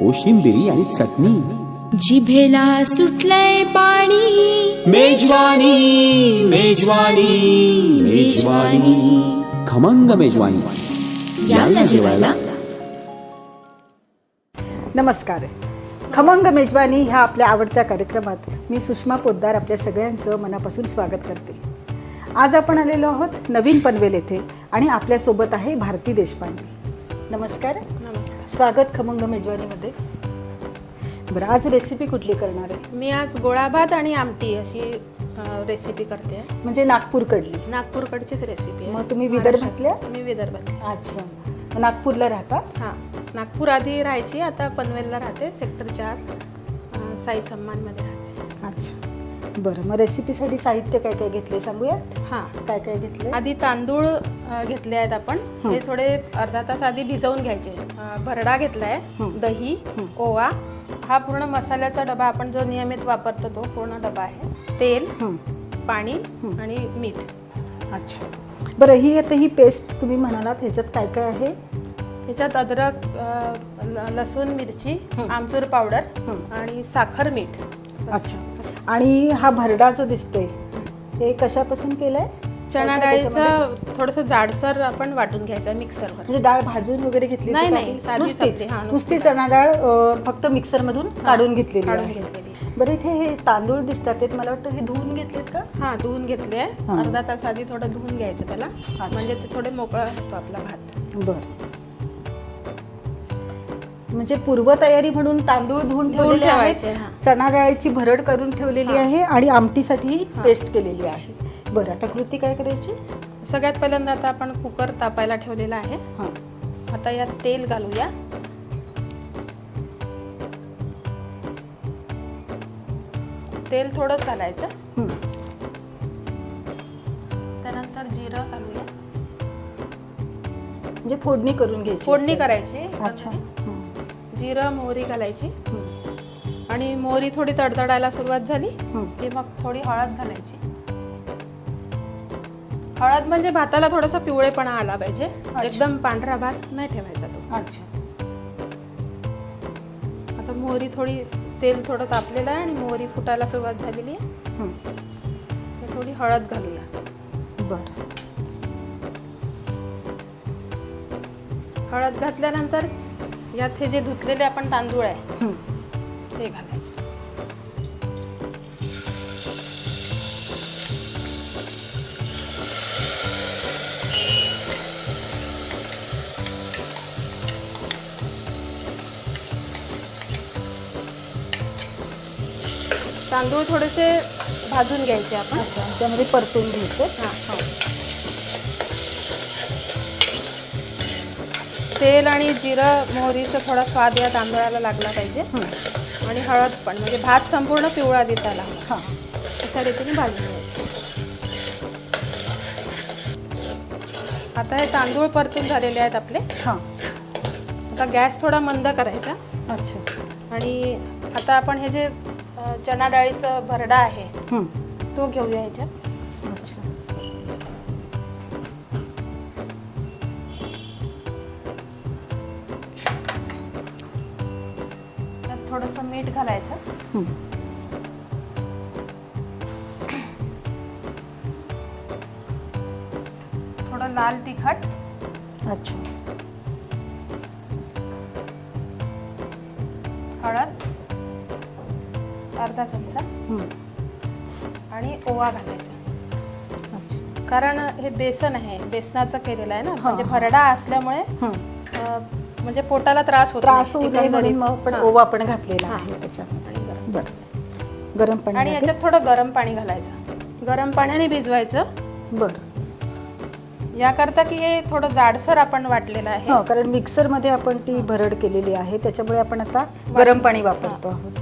कोशिंबिरी आणि चटणी. जिभेला सुटलंय पाणी. मेजवानी मेजवानी मेजवानी. खमंग मेजवानी. याला जेवायला. नमस्कार. खमंग मेजवानी ह्या आपल्या आवडत्या कार्यक्रमात मी सुषमा पोद्दार आपल्या सगळ्यांचं मनापासून स्वागत करते. आज आपण आलेलो आहोत नवीन पनवेल येथे आणि आपल्यासोबत आहे भारती देशपांडे. नमस्कार नमस्कार. स्वागत खमंग मेजवानीमध्ये. बरं आज रेसिपी कुठली करणार आहे? मी आज गोळाभात आणि आमटी अशी अ, रेसिपी करते. म्हणजे नागपूरकडली. नागपूरकडचीच रेसिपी आहे. मग तुम्ही विदर्भातल्या? मी विदर्भात अच्छा. मग नागपूरला राहता? हां. नागपूर आधी राहायची आता पनवेलला राहते. सेक्टर चार अ, साई सम्मानमध्ये राहते. अच्छा. बरं मग रेसिपीसाठी साहित्य काय काय घेतले सांगूयात? हां. काय काय घेतले आधी तांदूळ अ, घेतले आहेत आपण. हे. थोडे अर्धा तास आधी भिजवून घ्यायचे. अ, भरडा घेतलाय दही ओवा. हा पूर्ण मसाल्याचा डबा आपण जो नियमित वापरतो तो पूर्ण डबा आहे. तेल हं. पाणी आणि मीठ. अच्छा. बरं ही आता ही पेस्ट तुम्ही म्हणालात ह्याच्यात काय काय आहे? ह्याच्यात अद्रक अ, ल- लसूण मिरची आमचूर पावडर आणि साखर मीठ. अच्छा. आणि हा भरडा जो दिसतोय हे कशापासून केलाय? चणा? डाळीचं थोडंसं जाडसर आपण वाटून घ्यायचं मिक्सरवर. म्हणजे डाळ भाजून वगैरे घेतली नाही, नाही, नुसतीच आपली, हां, नुसती नुसती चणा डाळ अं, फक्त मिक्सर मधून काढून घेतलेली काढून आहे. घेतलेली. बरं इथे हे तांदूळ दिसतात ते मला वाटतं हे धुवून घेतलेत का? हा धुवून घेतले हां. अर्धा तास आधी थोडं धुवून घ्यायचं त्याला. म्हणजे ते थोडे मोकळा होतो आपला भात. बरं. म्हणजे पूर्वतयारी म्हणून तांदूळ धुवून ठेवलेले ठेवायचे, आहेत. चणा डाळीची भरड करून ठेवलेली आहे आणि आमटीसाठी पेस्ट केलेली आहे. बरं आता कृती काय करायची? सगळ्यात पहिल्यांदा आता आपण कुकर तापायला ठेवलेला आहे. हां. आता यात तेल घालूया. तेल थोडंच घालायचं. त्यानंतर जिरं घालूया. म्हणजे फोडणी करून घ्यायची. फोडणी करायची. अच्छा. जिरं मोहरी घालायची. आणि मोहरी थोडी तडतडायला सुरुवात झाली. की मग थोडी हळद घालायची. हळद म्हणजे भाताला थोडासा पिवळेपणा आला पाहिजे. एकदम पांढरा भात नाही ठेवायचा तो. अच्छा. आता मोहरी थोडी तेल थोडं तापलेलं आहे आणि मोहरी फुटायला सुरुवात झालेली आहे. हं. थोडी हळद घालूया. बरं. हळद घातल्यानंतर यात हे जे धुतलेले आपण तांदूळ आहे. ते घालायचे. तांदूळ थोडेसे भाजून घ्यायचे आपण. अच्छा त्यामध्ये परतून घ्यायचं. हां. तेल आणि जिरं मोहरीचा थोडा स्वाद या तांदळाला लागला पाहिजे. आणि हळद पण म्हणजे भात संपूर्ण पिवळा दिसायला हवा. हां. अशा रीतीने भाजून घ्यायचं. आता हे तांदूळ परतून झालेले आहेत आपले. हां. आता गॅस थोडा मंद करायचा. अच्छा. आणि आता आपण हे जे चणा डाळीचं भरडा आहे. तो घेऊया ह्याच्यात थोडंसं मीठ घालायचं. थोडं लाल तिखट. अच्छा. हळद. अर्धा चमचा. आणि ओवा घालायचा. कारण हे बेसन आहे बेसनाचं केलेलं आहे ना? म्हणजे भरडा असल्यामुळे म्हणजे पोटाला त्रास होतो त्रास होऊ नये म्हणून मग पण. ओवा पण घातलेला. आहे आणि गरम. बरं. गरम पाणी आणि. याच्यात थोडं गरम पाणी घालायचं. गरम पाण्याने भिजवायचं. बरं. याकरता की हे थोडं जाडसर आपण वाटलेलं आहे. हो कारण मिक्सरमध्ये आपण ती भरड केलेली आहे. त्याच्यामुळे आपण आता गरम पाणी वापरतो आहोत.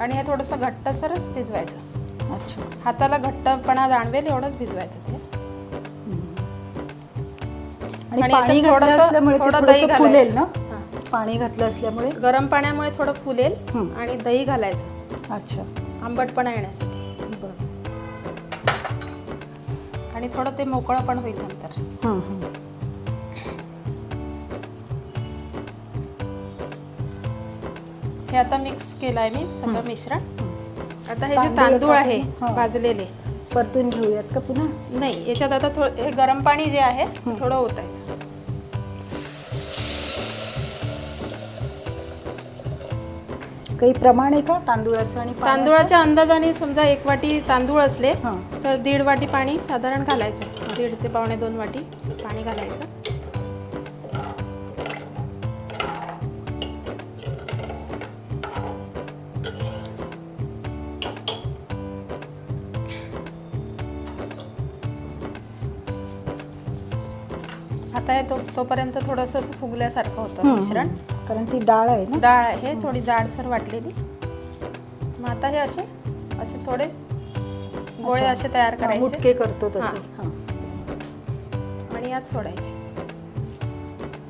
आणि हे थोडंसं घट्टसरच भिजवायचं. अच्छा. हाताला घट्टपणा जाणवेल एवढंच भिजवायचं ते. आणि पाणी याच्यात घातलं थोडंसं- असल्यामुळे ते थोडं दही थोडंसं फुलेल ना. पाणी घातलं असल्यामुळे? गरम पाण्यामुळे थोडं फुलेल हं. आणि दही घालायचं. अच्छा. आंबटपणा येण्यासाठी बरं. आणि थोडं ते मोकळं पण होईल नंतर. हं, हं. हे आता मिक्स केलं आहे मी सगळं मिश्रण. आता हे जे तांदूळ तांदूळ आता. आहे आपण- हो. भाजलेले. परतून घेऊयात का पुन्हा? नाही याच्यात आता थोडं हे गरम पाणी जे आहे थोडं ओतायचं. काही प्रमाण आहे का तांदूळाचं आणि पाण्याचं? तांदूळाच्या अंदाजाने समजा एक वाटी तांदूळ असले हां. तर दीड वाटी पाणी साधारण घालायचं दीड ते पावणे दोन वाटी पाणी घालायचं आता हे तो तोपर्यंत थोडंसं असं फुगल्यासारखं होतं हं, मिश्रण. कारण ती डाळ आहे ना? डाळ आहे थोडी जाडसर वाटलेली. मग आता हे असे असे थोडे गोळे. असे तयार करायचे. मुटके करतो तसे. आणि यात सोडायचे.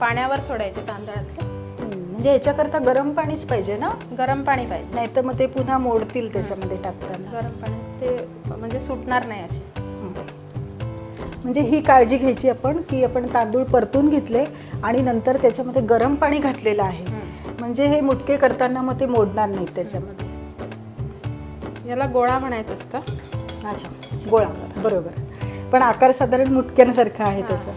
पाण्यावर सोडायचे तांदळातले. म्हणजे याच्याकरता गरम पाणीच पाहिजे ना? गरम पाणी पाहिजे. नाही तर मग ते पुन्हा मोडतील त्याच्यामध्ये टाकताना. गरम पाणी. ते म्हणजे सुटणार नाही असे म्हणजे ही काळजी घ्यायची आपण की आपण तांदूळ परतून घेतले आणि नंतर त्याच्यामध्ये गरम पाणी घातलेलं आहे. म्हणजे हे मुटके करताना मग ते मोडणार नाहीत त्याच्यामध्ये. याला गोळा म्हणायचं असतं. अच्छा गोळा बरोबर. पण आकार साधारण मुटक्यांसारखा आहे त्याचा.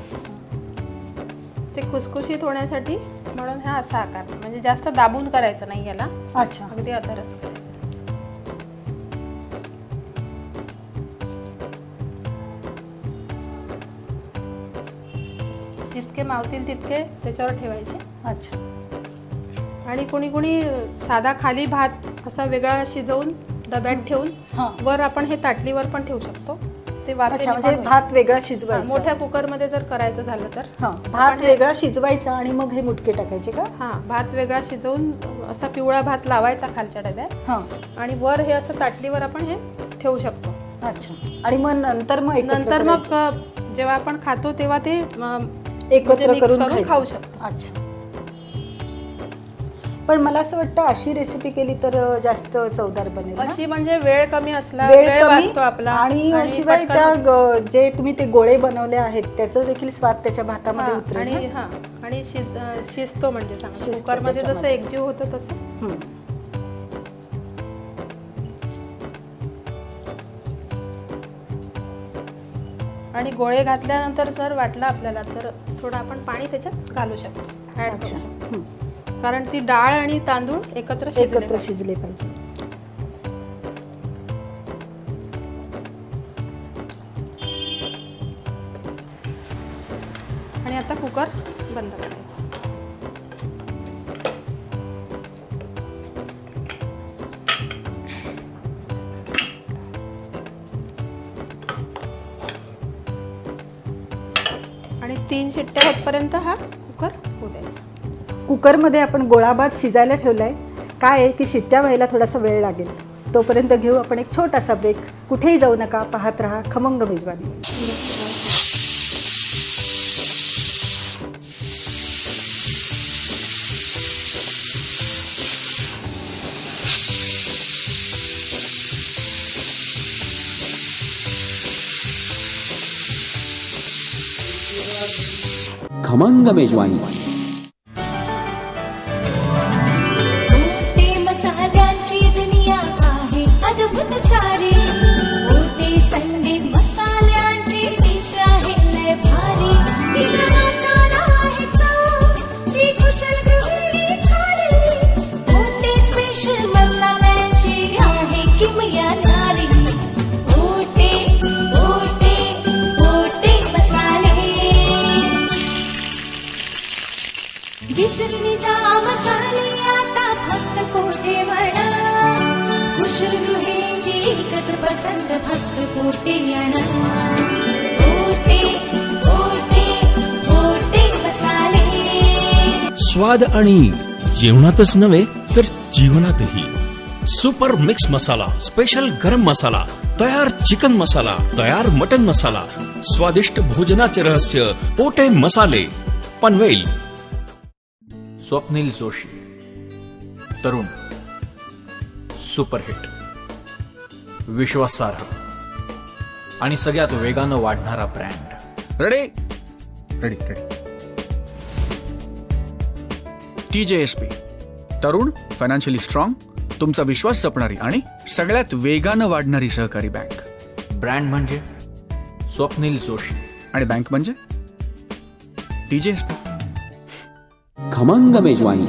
ते खुसखुशीत होण्यासाठी म्हणून हा असा आकार. म्हणजे जास्त दाबून करायचं नाही याला. अच्छा. अगदी अदरच जितके मावतील तितके त्याच्यावर ठेवायचे. अच्छा. आणि कुणी कुणी साधा खाली भात असा वेगळा शिजवून डब्यात ठेवून. वर आपण हे ताटलीवर पण ठेवू शकतो. ते म्हणजे. भात वेगळा शिजवायचा. मोठ्या कुकरमध्ये जर करायचं झालं तर. हां भात वेगळा शिजवायचा आणि मग हे मुटके टाकायचे का? हा भात वेगळा शिजवून असा पिवळा भात लावायचा खालच्या डब्यात. हां. आणि वर हे असं ताटलीवर आपण हे ठेवू शकतो. अच्छा. आणि मग नंतर मग नंतर मग जेव्हा आपण खातो तेव्हा ते एकत्र म्हणजे करून. खाऊ शकतो अच्छा पण मला असं वाटतं अशी रेसिपी केली तर जास्त चवदार बनेल ना? अशी म्हणजे वेळ कमी असला वेळ कमी वाचतो आपला आणि शिवाय पटकन त्या. ग- जे तुम्ही ते गोळे बनवले आहेत त्याचा देखील स्वाद त्याच्या भातामध्ये हा, उतरेल आणि ना? हा आणि शिज अ, शिजतो म्हणजे चांगला शिजतो कुकरमध्ये जसं त्याच्यामध्ये. एकजीव होतं तसं हं. आणि गोळे घातल्यानंतर जर वाटलं आपल्याला तर थोडं आपण पाणी त्याच्यात घालू शकतो करू शकतो. कारण ती डाळ आणि तांदूळ एकत्र एकत्र. शिजले पाहिजे तीन शिट्ट्या होतपर्यंत हा कुकर फुटायचा कुकरमध्ये आपण गोळाभात शिजायला ठेवलाय. काय आहे की शिट्ट्या व्हायला थोडासा वेळ लागेल. तोपर्यंत घेऊ आपण एक छोटासा ब्रेक कुठेही जाऊ नका पाहत राहा खमंग मेजवानी. カマンガメジュワイン。आता फक्त कोठे म्हणा कुशल एकच पसंत स्वाद आणि जेवणातच नव्हे तर जीवनातही. सुपर मिक्स मसाला स्पेशल गरम मसाला तयार चिकन मसाला तयार मटन मसाला स्वादिष्ट भोजनाचे रहस्य पोटे मसाले पनवेल स्वप्नील जोशी. तरुण. सुपरहिट. विश्वासार्ह. आणि सगळ्यात वेगानं वाढणारा brand. Ready ready ready T J S P तरुण फायनान्शियली स्ट्रॉंग तुमचा विश्वास जपणारी आणि सगळ्यात वेगानं वाढणारी सहकारी बँक. ब्रँड म्हणजे? स्वप्नील जोशी. आणि बँक म्हणजे? टी जे एस पी खमंग मेजवानी.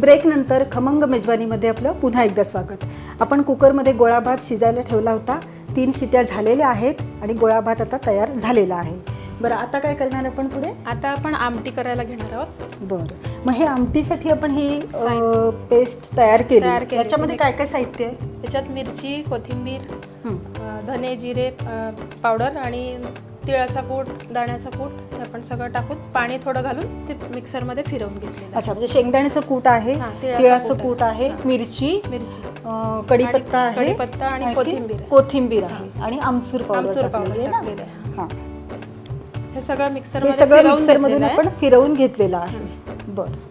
ब्रेक नंतर खमंग मेजवानीमध्ये आपलं पुन्हा एकदा स्वागत. आपण कुकरमध्ये गोळा भात शिजायला ठेवला होता. तीन शिट्या झालेल्या आहेत आणि गोळा भात आता तयार झालेला आहे. बरं आता काय करणार आपण पुढे? आता आपण आमटी करायला घेणार आहोत. बरं. मग हे आमटीसाठी आपण ही पेस्ट तयार केली. तयार केली. याच्यामध्ये काय काय साहित्य आहे? त्याच्यात मिरची कोथिंबीर. अ, धने जिरे अ, पावडर आणि तिळाचा कूट दाण्याचा कूट हे आपण सगळं टाकून पाणी थोडं घालून ते मिक्सरमध्ये फिरवून घेतलेलं आहे. अच्छा म्हणजे शेंगदाण्याचं कूट आहे हां, तिळाचं तिळाचं कूट कूट आहे आहे. मिरची मिरची अं, कढीपत्ता आणि आहे कढीपत्ता आणि आणखी कोथिंबीर आहे. कोथिंबीर आहे आणि आमचूर पावडर आमचूर टाकलेली पावडर आहे ना? टाकलेलं आहे. हां. हे सगळं मिक्सर सगळं मिक्सर मधून आपण फिरवून घेतलेलं आहे बरं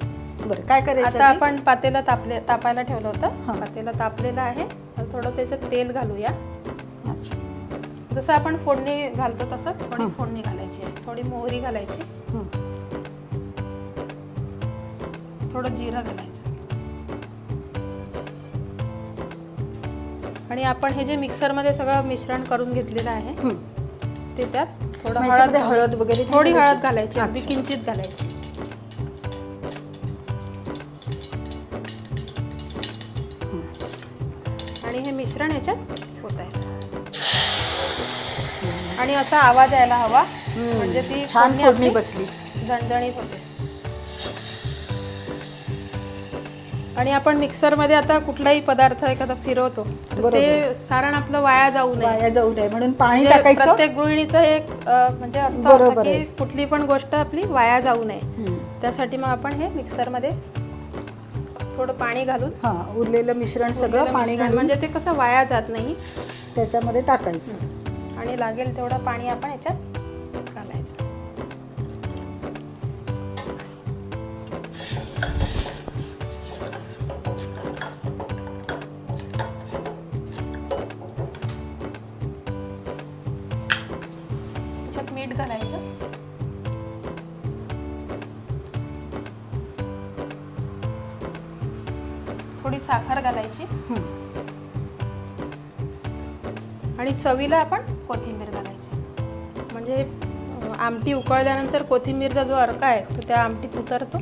बरं काय करायचं आता आहे? आपण पातेला तापले तापायला ठेवलं हां. होतं पातेला तापलेलं आहे आता थोडं त्याच्यात तेल घालूया अच्छा. जसं आपण फोडणी घालतो तसं थोडी. फोडणी घालायची आहे थोडी मोहरी घालायची. थोडं जिरं घालायचं आणि आपण हे जे मिक्सरमध्ये सगळं मिश्रण करून घेतलेलं आहे. ते त्यात थोडं मग हळद हळद वगैरे थोडी? हळद घालायची अगदी किंचित घालायची आणि हे मिश्रण याच्यात होतायचं आणि असा आवाज यायला हवा. म्हणजे ती छान फोडणी बसली. झणझणीत होते आणि आपण मिक्सरमध्ये आता कुठलाही पदार्थ एखादा फिरवतो. ते सारण आपलं वाया जाऊ नये. वाया जाऊ नये. म्हणून पाणी म्हणजे टाकायचं. प्रत्येक गृहिणीचं हे एक, म्हणजे असतं असं की. कुठली पण गोष्ट आपली वाया जाऊ नये. त्यासाठी मग आपण हे मिक्सरमध्ये थोडं पाणी घालून हा उरलेलं मिश्रण सगळं पाणी घालून म्हणजे ते कसं वाया जात नाही. त्याच्यामध्ये टाकायचं. आणि लागेल तेवढं पाणी आपण याच्यात घालायचं. त्याच्यात मीठ घालायचं. थोडी साखर घालायची. आणि चवीला आपण कोथिंबीर घालायची. म्हणजे आमटी उकळल्यानंतर कोथिंबीरचा जो अर्क आहे तो त्या आमटीत उतरतो.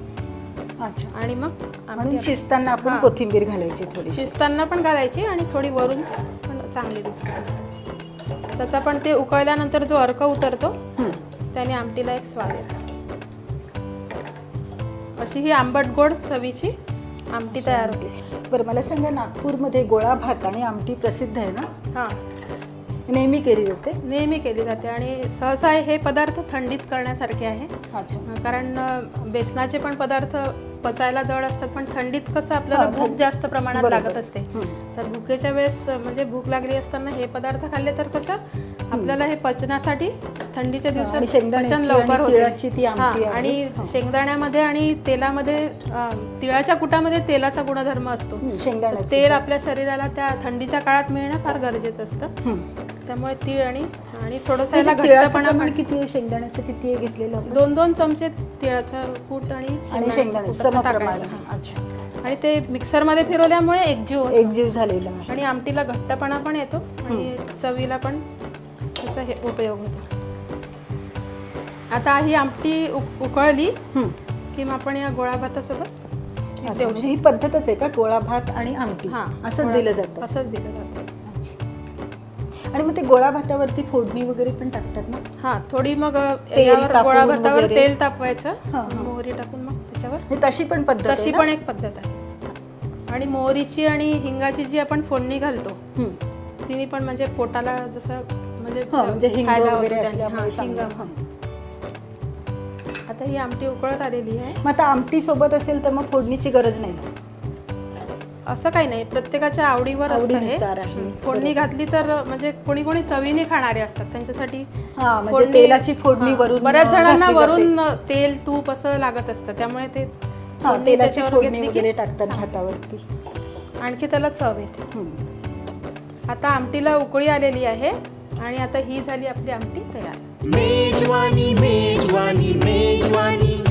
अच्छा. आणि मग आमटी शिजताना आपण हां. कोथिंबीर घालायची थोडी शिजताना पण घालायची आणि थोडी वरून पण चांगली दिसते. त्याचा पण ते उकळल्यानंतर जो अर्क उतरतो हं. त्याने आमटीला एक स्वाद येतो. अशी ही आंबट गोड चवीची आमटी तयार होते. बरं मला सांगा नागपूरमध्ये गोळा भात आणि आमटी प्रसिद्ध आहे ना? हां. नेहमी केली जाते नेहमी केली जाते आणि सहसा हे पदार्थ थंडीत करण्यासारखे आहे अच्छा कारण बेसनाचे पण पदार्थ पचायला जड असतात पण थंडीत कसं आपल्याला भूक जास्त प्रमाणात. लागत असते. तर भुकेच्या वेळेस म्हणजे भूक लागली असताना हे पदार्थ खाल्ले तर कसं आपल्याला हे पचनासाठी थंडीच्या दिवसात पचन लवकर होते. आणि. शेंगदाण्यामध्ये आणि तेलामध्ये तिळाच्या कुटामध्ये तेलाचा गुणधर्म असतो. तेल आपल्या शरीराला त्या थंडीच्या काळात मिळणं फार गरजेचं असतं. त्यामुळे तीळ आणि आणि थोडंसं याला म्हणजे तिळाचं घट्टपणा पण किती आहे शेंगदाण्याचं किती आहे घेतलेलं? दोन दोन चमचे तिळाचं कूट आणि आणि शेंगदाण्याचं टाकायचं. अच्छा ते मिक्सरमध्ये फिरवल्यामुळे एकजीव. एकजीव झालेला आणि आमटीला घट्टपणा पण येतो आणि चवीला पण त्याचा हे उपयोग होतो आता ही आमटी उक- उकळली. की मग आपण या गोळा भातासोबत म्हणजे ही पद्धतच आहे का गोळा भात आणि आमटी हां असंच दिलं जातं असंच दिलं जातं. आणि मग ते गोळा भातावरती फोडणी वगैरे पण टाकतात ना हां थोडी मग यावर गोळा भातावर. तेल तापवायचं. मोहरी टाकून मग त्याच्यावर तशी पण पद्धत तशी? पण एक पद्धत आहे आणि मोहरीची आणि हिंगाची जी आपण फोडणी घालतो. तिने पण म्हणजे पोटाला जसं म्हणजे हा, म्हणजे हिंग फायदा वगैरे होतो त्याने. असल्यामुळे हा, चांगलं. हिंग, हा. आता ही आमटी उकळत आलेली आहे मग आता आमटी सोबत असेल तर मग फोडणीची गरज नाही असं काही नाही प्रत्येकाच्या आवडीवर असतं हे. आवडीनुसार आहे. हं. फोडणी घातली तर म्हणजे कोणी कोणी चवीने खाणारे असतात त्यांच्यासाठी हा, म्हणजे फोडणी- तेलाची फोडणी हा. वरून बऱ्याच जणांना घातली जाते. वरून तेल तूप असं लागत असतं त्यामुळे ते हा फोडणी तेलाची त्याच्यावर फोडणी घेतली की वगैरे टाकतात भातावरती आणखी त्याला चव येते. आता आमटीला उकळी आलेली आहे आणि आता ही झाली आपली आमटी तयार. मेजवानी मेजवानी मेजवानी.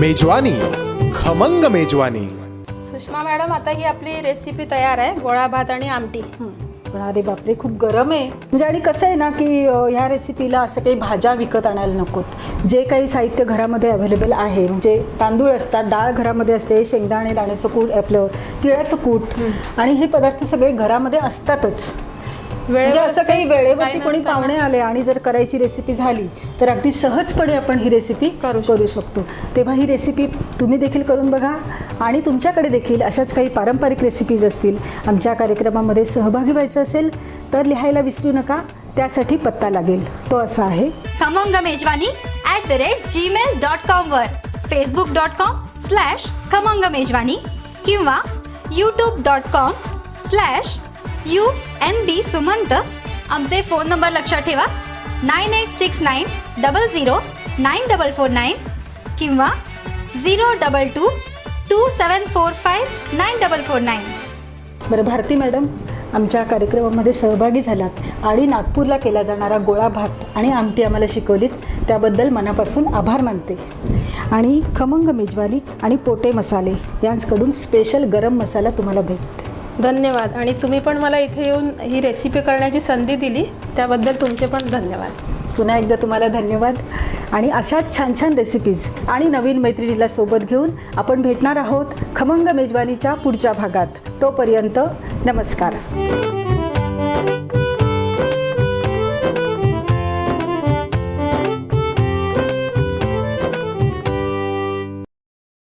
मेजवानी खमंग मेजवानी. सुषमा मॅडम आता ही आपली रेसिपी तयार आहे गोळा भात आणि आमटी. पण अरे बापरे खूप गरम आहे. म्हणजे आणि कसं आहे ना की ह्या रेसिपीला असं काही भाज्या विकत आणायला नकोत. जे काही साहित्य घरामध्ये अवेलेबल आहे म्हणजे तांदूळ असतात डाळ घरामध्ये असते शेंगदाणे दाण्याचं कूट आपलं तिळाचं कूट आणि हे पदार्थ सगळे घरामध्ये असतातच. म्हणजे असं काही वेळेवरती कोणी पाहुणे आले आणि जर करायची रेसिपी झाली तर अगदी सहजपणे आपण ही रेसिपी करू करू शकतो. तेव्हा ही रेसिपी तुम्ही देखील करून बघा आणि तुमच्याकडे देखील अशाच काही पारंपरिक रेसिपीज असतील आमच्या कार्यक्रमामध्ये सहभागी व्हायचं असेल तर लिहायला विसरू नका त्यासाठी पत्ता लागेल. तो असा आहे. Khamang Mejwani at the rate Gmail dot कॉमवर Facebook dot com slash Khamang Mejwani किंवा YouTube dot com slash U N B Sumant. आमचे फोन नंबर लक्षात ठेवा. Nine eight six nine double zero nine double four nine किंवा zero double two two seven four five nine double four nine. बरं Bharti madam आमच्या कार्यक्रमामध्ये सहभागी झालात. आणि नागपूरला केला जाणारा गोळा भात आणि आमटी आम्हाला शिकवलीत. त्याबद्दल मनापासून आभार मानते. आणि खमंग मेजवानी आणि पोटे मसाले यांचकडून स्पेशल गरम मसाला तुम्हाला भेटतो. धन्यवाद. आणि तुम्ही पण मला इथे येऊन ही रेसिपी करण्याची संधी दिली. त्याबद्दल तुमचे पण धन्यवाद. पुन्हा एकदा तुम्हाला धन्यवाद. आणि अशाच छान छान रेसिपीज आणि नवीन मैत्रिणीला सोबत घेऊन आपण भेटणार आहोत खमंग मेजवानीच्या पुढच्या भागात. तोपर्यंत नमस्कार.